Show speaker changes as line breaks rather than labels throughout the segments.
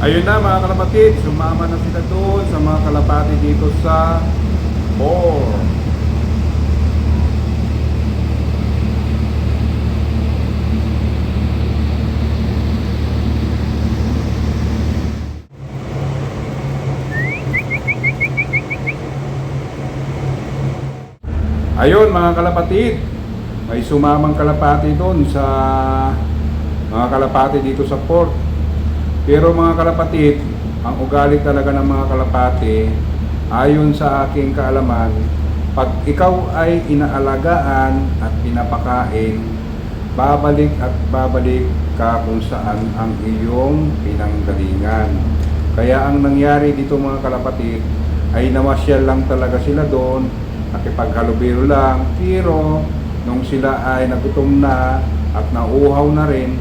Ayun na mga kalapatid, sumama na sila doon sa mga kalapati dito sa Bor. Ayun mga kalapatid, may sumamang kalapati doon sa mga kalapati dito sa port. Pero mga kalapatid, ang ugali talaga ng mga kalapati, ayon sa aking kaalaman, pag ikaw ay inaalagaan at pinapakain, babalik at babalik ka kung saan ang iyong pinanggalingan. Kaya ang nangyari dito mga kalapatid, ay namasyal lang talaga sila doon, nakipaghalubiro lang, pero nung sila ay nagutom na at nauuhaw na rin,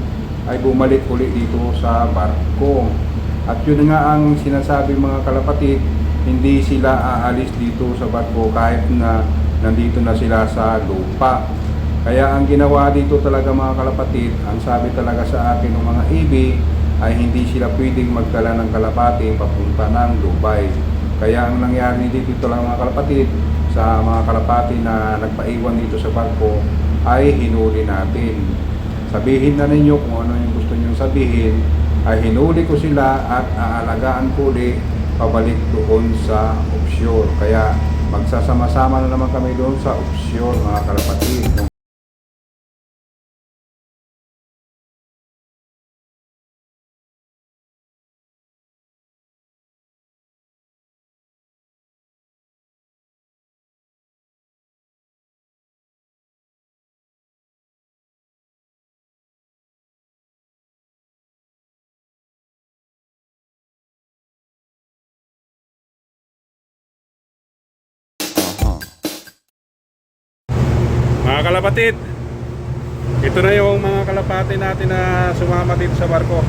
ay bumalik uli dito sa barko. At yun nga ang sinasabi mga kalapatid, hindi sila aalis dito sa barko kahit na nandito na sila sa lupa. Kaya ang ginawa dito talaga mga kalapatid, ang sabi talaga sa akin ng mga IB, ay hindi sila pwedeng magdala ng kalapati papunta ng Dubai. Kaya ang nangyari dito lang mga kalapatid, sa mga kalapati na nagpaiwan dito sa barko, ay hinuli natin. Sabihin na ninyo kung ano yung gusto nyo sabihin, ay hinuli ko sila at aalagaan ko ulit pabalik doon sa offshore. Kaya magsasama-sama na naman kami doon sa offshore mga kalapatid. Mga kalapatid, ito na yung mga kalapati natin na sumama dito sa barko.